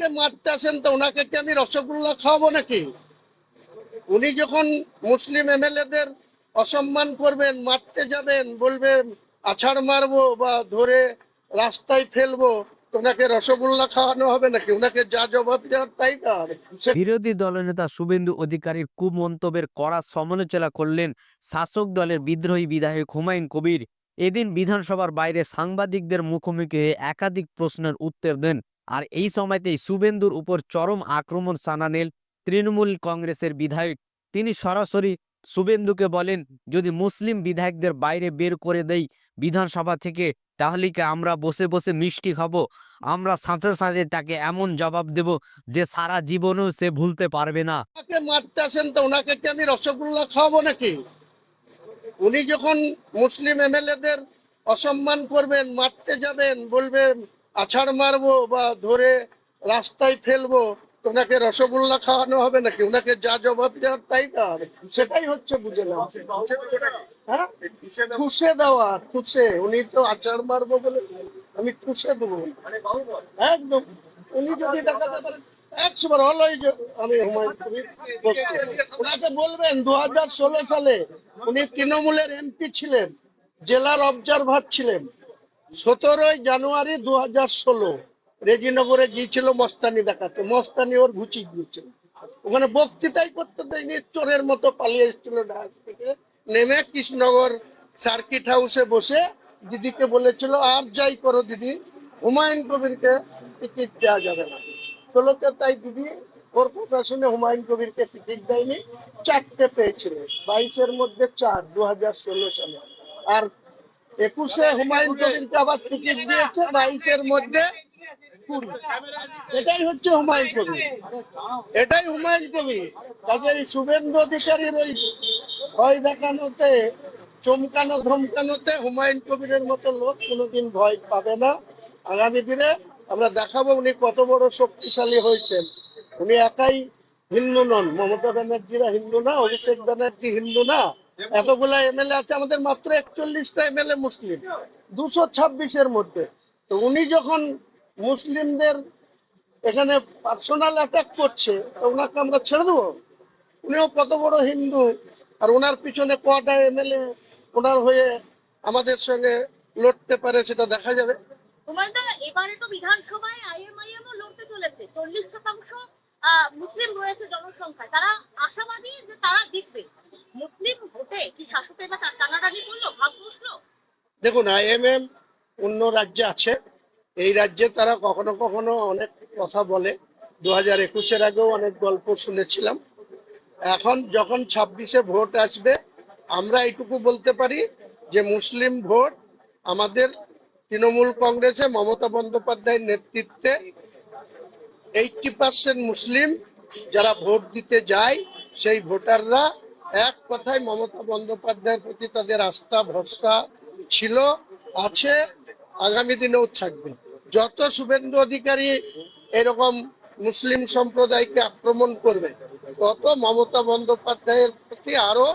ওনাকে মারতে আসেন তো, ওনাকে কি আমি রসগোল্লা খাওয়াবো নাকি? উনি যখন মুসলিম এমএলএদের অসম্মান করবেন, মারতে যাবেন বলবেন আছাড় মারবো বা ধরে রাস্তায় ফেলব ওনাকে রসগোল্লা খাওয়ানো হবে নাকি? ওনাকে যা জবাব দেওয়ার তাই বিরোধী দলনেতা শুভেন্দু অধিকারীর কুমন্তব্যের কড়া সমালোচনা করলেন শাসক দলের বিদ্রোহী বিধায়ক হুমায়ুন কবির। এদিন বিধানসভার বাইরে সাংবাদিকদের মুখোমুখি হয়ে একাধিক প্রশ্নের উত্তর দেন আর এই সময়তেই শুভেন্দুর উপর চরম আক্রমণ সানানেল তৃণমূল কংগ্রেসের বিধায়ক। তিনি সরাসরি শুভেন্দুকে বলেন, যদি মুসলিম বিধায়কদের বাইরে বের করে দেই বিধানসভা থেকে, তাহলে কি আমরা বসে বসে মিষ্টি খাব? আমরা সাথে সাথে তাকে এমন জবাব দেব যে সারা জীবনেও সে ভুলতে পারবে না। মারতে আসেন তো, ওনাকে কি আমি রসগোল্লা খাওয়াবো নাকি? উনি যখন মুসলিম এমএলএদের অসম্মান করবেন, মারতে যাবেন, বলবেন আছাড় মারবো বা ধরে রাস্তায় ফেলব ওনাকে রসগোল্লা খাওয়ানো হবে নাকি? ওনাকে যা জবাব দেওয়ার তাই দেওয়া সেটাই হচ্ছে বুঝে না হ্যাঁ? দেওয়া, ঠুসে। উনি তো আচার মারবো বলে আমি ঠুসে দেবো। একদম। উনি যদি দেখাতে পারেন একশো বার হলো এই যে আমি হুমায়ুন কবির ওনাকে বলবেন দু হাজার ষোলো সালে উনি তৃণমূলের এমপি ছিলেন, জেলার অবজারভার ছিলেন। সতেরোই জানুয়ারি দু হাজার ষোলো, রেজিনগরে গিয়েছিল মস্তানি দেখাতে। মস্তানি ওর ঘুচি গিয়েছিল ওখানে বক্তৃতাই করতে দেয়নি, চোরের মতো পালিয়ে এসেছিল ঢাকা থেকে। নেমে কৃষ্ণনগর সার্কিট হাউসে বসে দিদিকে বলেছিল, আর যাই করো দিদি, হুমায়ুন কবিরকে টিকিট দেওয়া যাবে না। ষোলোতে তাই দিদি ওর কথা শুনে হুমায়ুন কবিরকে টিকিট দেয়নি, চারটে পেয়েছিল, বাইশের মধ্যে চার দু হাজার ষোলো সালে। আর একুশে হুমায়ুন কবিরকে আবার টিকিট দিয়েছে বাইশের মধ্যে এটাই হচ্ছে হুমায়ুন কবির। এটাই হুমায়ুন কাজে এই শুভেন্দু অধিকারীর ওই ভয় দেখানোতে, চমকানো, ধমকানোতে হুমায়ুন কবিরের মতো লোক কোনোদিন ভয় পাবে না। আগামী দিনে আমরা দেখাবো উনি কত বড় শক্তিশালী হয়েছেন। উনি একাই হিন্দু নন, মমতা ব্যানার্জিরা হিন্দু না, অভিষেক ব্যানার্জি হিন্দু না। এতগুলা এমএলএ আছে আমাদের মাত্র একচল্লিশটা এমএলএ মুসলিম। দুশো ছাব্বিশের মধ্যে। তো উনি যখন মুসলিমদের এখানে পার্সোনাল অ্যাটাক করছে ওনাকে আমরা ছেড়ে দেবো। উনিও কত বড় হিন্দু আর ওনার পিছনে কটা এমএলএ ওনার হয়ে আমাদের সঙ্গে লড়তে পারে সেটা দেখা যাবে। তোমারটা এবারে তো বিধানসভায় আইএমআইএম ও লড়তে চলেছে। চল্লিশ শতাংশ আহ, মুসলিম রয়েছে জনসংখ্যায়। তারা আশাবাদী যে তারা জিতবে মুসলিম ভোটে কি শাসকের বা টানাটানি করল ভাগ বসল দেখুন আইএমএম অন্য রাজ্যে আছে। এই রাজ্যে তারা কখনো কখনো অনেক কথা বলে। দু হাজার একুশের আগেও অনেক গল্প শুনেছিলাম। এখন যখন ছাব্বিশে ভোট আসবে, আমরা এইটুকু বলতে পারি যে মুসলিম ভোট আমাদের তৃণমূল কংগ্রেসে মমতা বন্দ্যোপাধ্যায়ের নেতৃত্বে এইটটি পার্সেন্ট মুসলিম যারা ভোট দিতে যায়, সেই ভোটাররা এক কথায় মমতা বন্দ্যোপাধ্যায়ের প্রতি তাদের আস্থা, ভরসা ছিল, আছে, আগামী দিনেও থাকবে। যত শুভেন্দু অধিকারী এরকম মুসলিম সম্প্রদায়কে আক্রমণ করবে, তত মমতা বন্দ্যোপাধ্যায়ের প্রতি আরও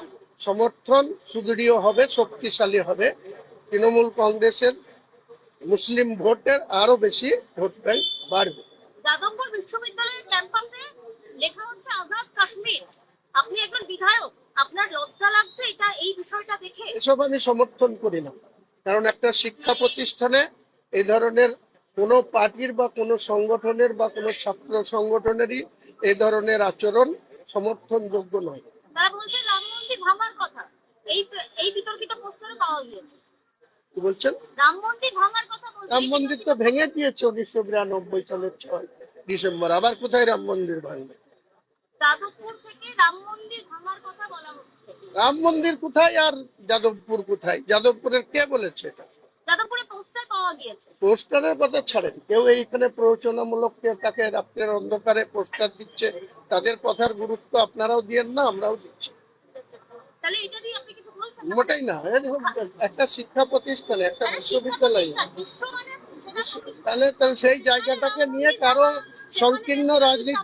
সমর্থন সুদৃঢ় হবে, শক্তিশালী হবে। তৃণমূল কংগ্রেসের মুসলিম ভোটের আরও বেশি ভোট ব্যাংক বাড়বে। বিশ্ববিদ্যালয়ের ক্যাম্পাসে লেখা হচ্ছে আজাদ কাশ্মীর। আপনি একজন বিধায়ক। আপনার লজ্জা লাগছে এটা এই বিষয়টা দেখে? এসব আমি সমর্থন করি না। কারণ একটা শিক্ষা প্রতিষ্ঠানে এই ধরনের কোনো পার্টির বা কোনো সংগঠনের বা কোনো ছাত্র সংগঠনেরই এই ধরনের আচরণ সমর্থনযোগ্য নয়। তারা বলছে রাম মন্দির ভাঙার কথা। এই এই বিতর্কিত পোস্টারে পাওয়া গিয়েছে। কি বলছেন? রাম মন্দির ভাঙার কথা বলছে রাম মন্দির তো ভেঙে দিয়েছে উনিশশো বিরানব্বই সালের ছয় ডিসেম্বর। আবার কোথায় রাম মন্দির ভাঙবে? যাদবপুর থেকে রাম মন্দির ভাঙার কথা রাম মন্দির কোথায় আর যাদবপুর কোথায়? যাদবপুরের কে বলেছে এটা? যাদবপুরে পোস্টার পাওয়া গিয়েছে। পোস্টারের কথা ছাড়েন। কেউ এইখানে প্ররোচনামূলক কেউ তাকে রাত্রের অন্ধকারে পোস্টার দিচ্ছে তাদের কথার গুরুত্ব আপনারাও দিয়েন না আমরাও দিচ্ছি। তাহলে এটা দিয়ে আপনি কিছু বলছেন না? মোটেই না। একটা শিক্ষা প্রতিষ্ঠানে একটা বিশ্ববিদ্যালয়ে। তাহলে তাহলে সেই জায়গাটাকে নিয়ে কারও সংকীর্ণ রাজনীতি